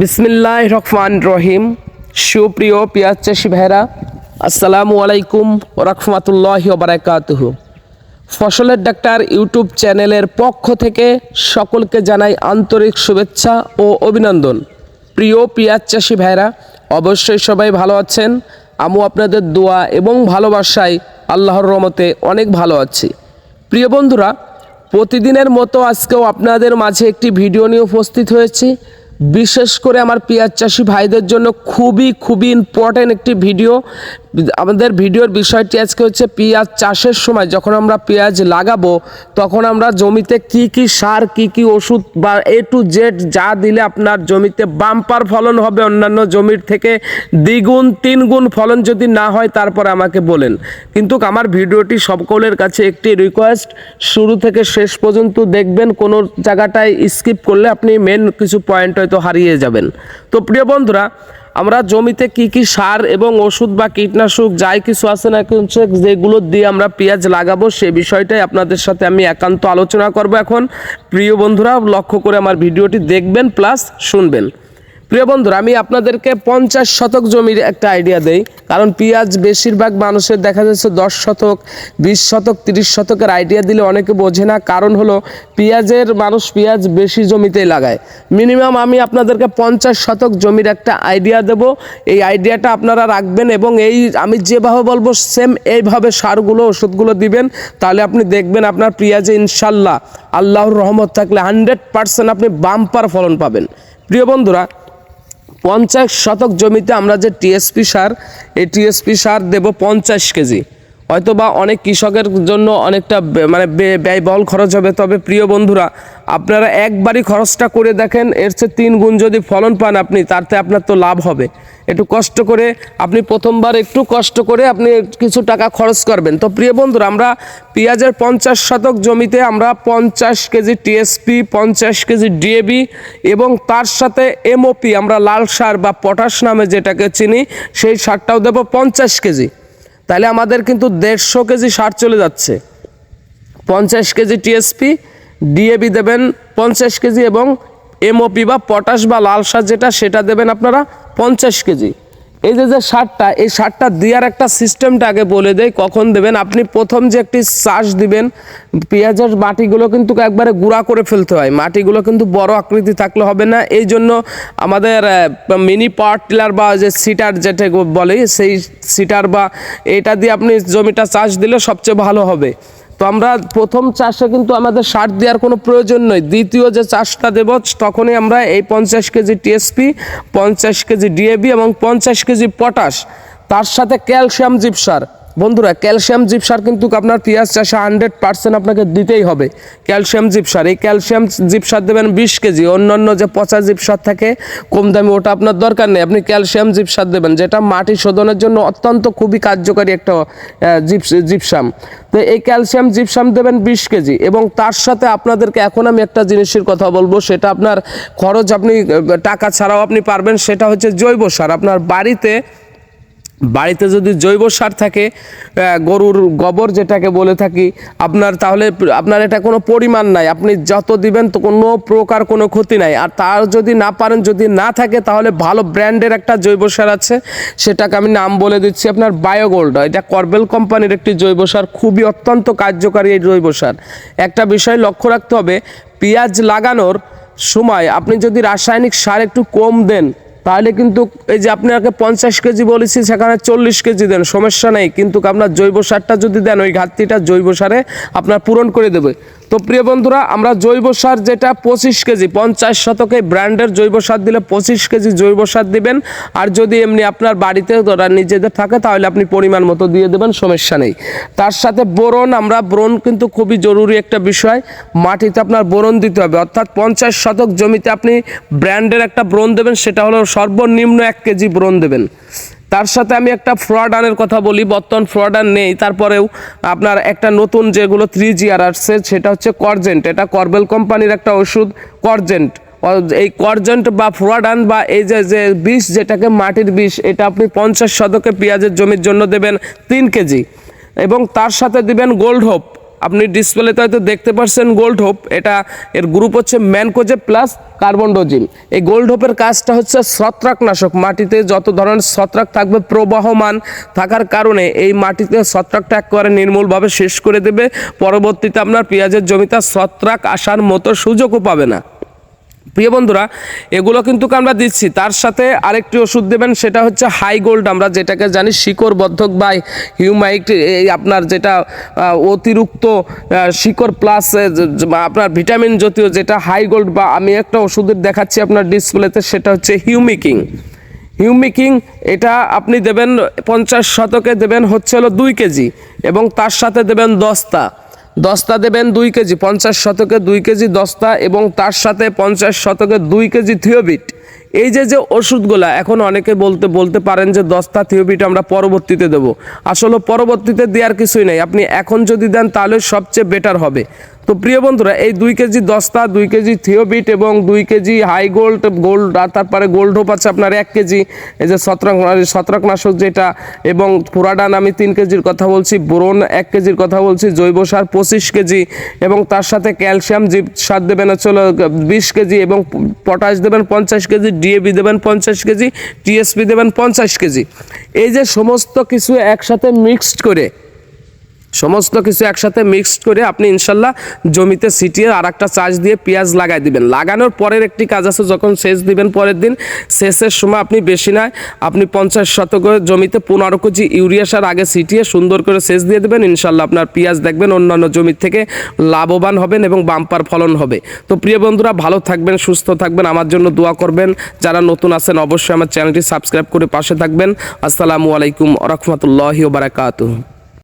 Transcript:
বিসমিল্লাহ রহমান রহিম। সুপ্রিয় পিয়াজ চাষি ভাইরা আসসালামু আলাইকুম রহমতুল্লাহ বারাকাতুহু। ফসলের ডাক্তার ইউটিউব চ্যানেলের পক্ষ থেকে সকলকে জানাই আন্তরিক শুভেচ্ছা ও অভিনন্দন। প্রিয় পিয়াজ চাষি ভাইরা অবশ্যই সবাই ভালো আছেন। আমু আপনাদের দোয়া এবং ভালোবাসায় আল্লাহর রহমতে অনেক ভালো আছি। প্রিয় বন্ধুরা, প্রতিদিনের মতো আজকেও আপনাদের মাঝে একটি ভিডিও নিয়ে উপস্থিত হয়েছি। বিশেষ করে আমার পেঁয়াজ চাষি ভাইদের জন্য খুবই খুবই ইম্পর্ট্যান্ট একটি ভিডিও আমাদের ভিডিওর বিষয়টি আজকে হচ্ছে পেঁয়াজ চাষের সময় যখন আমরা পেঁয়াজ লাগাবো, তখন আমরা জমিতে কি কি সার, কি কি ওষুধ বা এ টু জেড যা দিলে আপনার জমিতে বাম্পার ফলন হবে, অন্যান্য জমির থেকে দ্বিগুণ, তিনগুণ ফলন যদি না হয় তারপরে আমাকে বলেন। কিন্তু আমার ভিডিওটি সকলের কাছে একটি রিকোয়েস্ট শুরু থেকে শেষ পর্যন্ত দেখবেন, কোনো জায়গাটায় স্কিপ করলে আপনি মেন কিছু পয়েন্ট হয়তো হারিয়ে যাবেন। তো প্রিয় বন্ধুরা, আমরা জমিতে কি কি সার এবং ওষুধ বা কীটনাশক যাই কিছু আছে না কিছু যেগুলো দিয়ে আমরা পেঁয়াজ লাগাবো, সে বিষয়টাই আপনাদের সাথে আমি একান্ত আলোচনা করব এখন। প্রিয় বন্ধুরা, লক্ষ্য করে আমার ভিডিওটি দেখবেন, প্লাস শুনবেন। প্রিয় বন্ধুরা, আমি আপনাদেরকে পঞ্চাশ শতক জমির একটা আইডিয়া দেই। কারণ পেঁয়াজ বেশিরভাগ মানুষের দেখা যাচ্ছে দশ শতক, বিশ শতক, তিরিশ শতকের আইডিয়া দিলে অনেকে বোঝে না। কারণ হলো, পেঁয়াজের মানুষ পেঁয়াজ বেশি জমিতেই লাগায়। মিনিমাম আমি আপনাদেরকে পঞ্চাশ শতক জমির একটা আইডিয়া দেব। এই আইডিয়াটা আপনারা রাখবেন এবং এই আমি যেভাবে বলব সেম এইভাবে সারগুলো, ওষুধগুলো দিবেন। তাহলে আপনি দেখবেন আপনার পেঁয়াজে ইনশাল্লাহ আল্লাহর রহমত থাকলে হান্ড্রেড পার্সেন্ট আপনি বাম্পার ফলন পাবেন। প্রিয় বন্ধুরা পঞ্চাশ শতক জমিতে আমরা যে টিএসপি সার এই টিএসপি সার দেব পঞ্চাশ কেজি। হয়তো বা অনেক কৃষকের জন্য অনেকটা মানে ব্যয়বহুল খরচ হবে। তবে প্রিয় বন্ধুরা, আপনারা একবারই খরচটা করে দেখেন, এর চেয়ে তিন গুণ যদি ফলন পান আপনি, তাতে আপনার তো লাভ হবে। একটু কষ্ট করে আপনি প্রথমবার একটু কষ্ট করে আপনি কিছু টাকা খরচ করবেন। তো প্রিয় বন্ধুরা, আমরা পেঁয়াজের পঞ্চাশ শতক জমিতে আমরা পঞ্চাশ কেজি টিএসপি পঞ্চাশ কেজি ডিএবি এবং তার সাথে এমওপি আমরা লাল সার বা পটাশ নামে যেটাকে চিনি, সেই সারটাও দেবো পঞ্চাশ কেজি। তাহলে আমাদের কিন্তু দেড়শো কেজি সার চলে যাচ্ছে। পঞ্চাশ কেজি টিএসপি ডিএবি দেবেন পঞ্চাশ কেজি এবং এমওপি বা পটাশ বা লাল সার যেটা, সেটা দেবেন আপনারা পঞ্চাশ কেজি। এই যে যে সারটা, এই সারটা দেওয়ার একটা সিস্টেমটা আগে বলে দেয় কখন দেবেন? আপনি প্রথম যে একটি চাষ দিবেন, পেঁয়াজের মাটিগুলো কিন্তু একবারে গুঁড়া করে ফেলতে হয়। মাটিগুলো কিন্তু বড় আকৃতি থাকলে হবে না। এই জন্য আমাদের মিনি পাওয়ার টিলার বা যে সিটার যেটা বলে, সেই সিটার বা এটা দিয়ে আপনি জমিটা চাষ দিলে সবচেয়ে ভালো হবে। তো আমরা প্রথম চাষে কিন্তু আমাদের সার দেওয়ার কোনো প্রয়োজন নয়। দ্বিতীয় যে চাষটা দেব, তখনই আমরা এই পঞ্চাশ কেজি টিএসপি, পঞ্চাশ কেজি ডিএবি এবং পঞ্চাশ কেজি পটাশ, তার সাথে ক্যালসিয়াম জিপসার বন্ধুরা, ক্যালসিয়াম জিপসার কিন্তু আপনার পেঁয়াজ চাষে হান্ড্রেড পার্সেন্ট আপনাকে দিতেই হবে। ক্যালসিয়াম জিপসার, এই ক্যালসিয়াম জিপসার দেবেন বিশ কেজি, অন্যান্য যে পচা জিপসার থাকে, কম দামি ওটা আপনার দরকার নেই। আপনি ক্যালসিয়াম জিপসার দেবেন, যেটা মাটি শোধনের জন্য অত্যন্ত খুবই কার্যকারী একটা জিপস- জিপসাম। তো এই ক্যালসিয়াম জিপসাম দেবেন বিশ কেজি এবং তার সাথে আপনাদেরকে এখন আমি একটা জিনিসের কথা বলব, সেটা আপনার খরচ আপনি টাকা ছাড়াও আপনি পারবেন, সেটা হচ্ছে জৈব সার। আপনার বাড়িতে বাড়িতে যদি জৈব সার থাকে গরুর গোবর যেটাকে বলে থাকি, আপনার তাহলে আপনার এটা কোনো পরিমাণ নাই। আপনি যত দিবেন তো কোনো প্রকার কোনো ক্ষতি নাই। আর তার যদি না পারেন, যদি না থাকে, তাহলে ভালো ব্র্যান্ডের একটা জৈব সার আছে। সেটাকে আমি নাম বলে দিচ্ছি আপনার বায়োগোল্ড। এটা করবেল কোম্পানির একটি জৈব সার, খুবই অত্যন্ত কার্যকারী এই জৈব সার। একটা বিষয় লক্ষ্য রাখতে হবে, পেঁয়াজ লাগানোর সময় আপনি যদি রাসায়নিক সার একটু কম দেন তাহলে কিন্তু এই যে আপনাকে পঞ্চাশ কেজি বলেছি, সেখানে চল্লিশ কেজি দেন, সমস্যা নেই। কিন্তু আপনার জৈব সারটা যদি দেন, ওই ঘাটতিটা জৈব সারে আপনার পূরণ করে দেবে। তো প্রিয় বন্ধুরা, আমরা জৈব সার যেটা পঁচিশ কেজি, পঞ্চাশ শতকে ব্র্যান্ডের জৈব সার দিলে পঁচিশ কেজি জৈব সার দিবেন। আর যদি এমনি আপনার বাড়িতে ওরা নিজেদের থাকে, তাহলে আপনি পরিমাণ মতো দিয়ে দেবেন, সমস্যা নেই। তার সাথে বোরন, আমরা বোরন কিন্তু খুবই জরুরি একটা বিষয়। মাটিতে আপনার বোরন দিতে হবে, অর্থাৎ পঞ্চাশ শতক জমিতে আপনি ব্র্যান্ডের একটা ব্রোন দেবেন, সেটা হলো সর্বনিম্ন এক কেজি ব্রোন দেবেন। তার সাথে আমি একটা ফ্রডানের কথা বলি, বর্তমান ফ্রডান নেই। তারপরেও আপনার একটা নতুন যেগুলো থ্রি জি আর আসছে, সেটা হচ্ছে করজেন্ট এটা করবেল কোম্পানির একটা ওষুধ করজেন্ট এই করজেন্ট বা ফ্রডান বা এই যে যে বিষ, যেটাকে মাটির বিষ, এটা আপনি পঞ্চাশ শতকে পেঁয়াজের জমির জন্য দেবেন তিন কেজি। এবং তার সাথে দিবেন গোল্ড হোপ আপনি ডিসপ্লেতে হয়তো দেখতে পাচ্ছেন গোল্ড হোপ এটা এর গ্রুপ হচ্ছে ম্যানকোজে প্লাস কার্বনডোজিম এই গোল্ড হোপের কাজটা হচ্ছে ছত্রাকনাশক, মাটিতে যত ধরনের ছত্রাক থাকবে প্রবাহমান থাকার কারণে এই মাটিতে ছত্রাকটা একবারে নির্মূলভাবে শেষ করে দেবে। পরবর্তীতে আপনার পেঁয়াজের জমিতে ছত্রাক আসার মতো সুযোগও পাবে না। প্রিয় বন্ধুরা, এগুলো কিন্তু আমরা দিচ্ছি। তার সাথে আরেকটি ওষুধ দেবেন, সেটা হচ্ছে হাই গোল্ড আমরা যেটাকে জানি শিকড় বদ্ধক বা হিউমাইট এই আপনার যেটা অতিরিক্ত শিকড় প্লাস আপনার ভিটামিন জাতীয় যেটা হাই গোল্ড বা আমি একটা ওষুধের দেখাচ্ছি আপনার ডিসপ্লেতে সেটা হচ্ছে হিউমিকিং হিউমিকিং এটা আপনি দেবেন পঞ্চাশ শতকে দেবেন হচ্ছে হলো দুই কেজি এবং তার সাথে দেবেন দস্তা। দস্তা দেবেন দুই কেজি, পঞ্চাশ শতকে দুই কেজি দস্তা এবং তার সাথে পঞ্চাশ শতকে দুই কেজি থিওবিট। এই যে যে ওষুধগুলো, এখন অনেকে বলতে বলতে পারেন যে দস্তা, থিওবিট আমরা পরবর্তীতে দেব। আসলে পরবর্তীতে দেওয়ার কিছুই নাই। আপনি এখন যদি দেন, তাহলে সবচেয়ে বেটার হবে। তো প্রিয় বন্ধুরা, এই দুই কেজি দস্তা, দুই কেজি থিওবিট এবং দুই কেজি হাই গোল্ড গোল্ড আর তারপরে গোল্ড হোপ আছে আপনার এক কেজি, এই যে ছত্রাক ছত্রাকনাশক যেটা, এবং পুরাডান আমি তিন কেজির কথা বলছি, বোরন এক কেজির কথা বলছি, জৈব সার পঁচিশ কেজি, এবং তার সাথে ক্যালসিয়াম জীব সার দেবেন হলো বিশ কেজি, এবং পটাশ দেবেন পঞ্চাশ কেজি ডিএবি দেবেন পঞ্চাশ কেজি, টিএসপি দেবেন পঞ্চাশ কেজি। এই যে সমস্ত কিছু একসাথে মিক্সড করে সমস্ত কিছু একসাথে মিক্সড করে আপনি ইনশাল্লাহ জমিতে ছিটিয়ে আর একটা চাষ দিয়ে পেঁয়াজ লাগাই দিবেন। লাগানোর পরের একটি কাজ আছে, যখন সেচ দিবেন পরের দিন, সেচের সময় আপনি বেশি নয়, আপনি পঞ্চাশ শতক জমিতে পনেরো কেজি ইউরিয়া সার আগে ছিটিয়ে সুন্দর করে সেচ দিয়ে দেবেন, ইনশাল্লাহ আপনার পেঁয়াজ দেখবেন অন্যান্য জমির থেকে লাভবান হবেন এবং বাম্পার ফলন হবে। তো প্রিয় বন্ধুরা, ভালো থাকবেন, সুস্থ থাকবেন, আমার জন্য দোয়া করবেন। যারা নতুন আছেন, অবশ্যই আমার চ্যানেলটি সাবস্ক্রাইব করে পাশে থাকবেন। আসসালামু আলাইকুম রহমতুল্লাহি বারাকাতুহ।